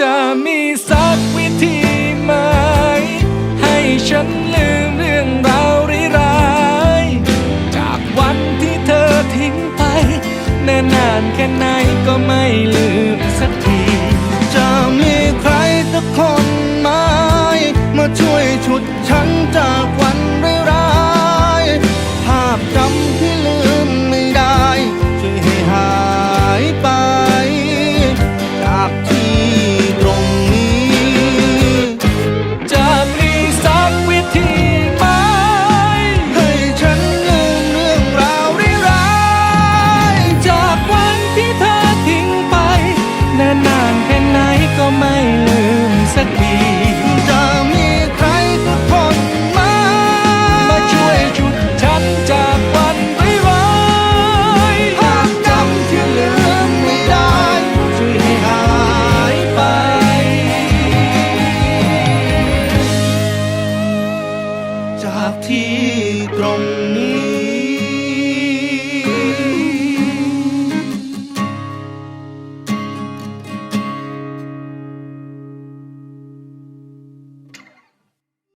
จะมีสักวิธีไหม ให้ฉันลืมเรื่องราวร้ายๆจากวันที่เธอทิ้งไปนิ่นนานแค่ไหนก็ไม่ลืมสักที จะมีใครสักคนไหมมาช่วยฉุดฉันจากวันร้ายๆภาพจำที่ ที่ตรง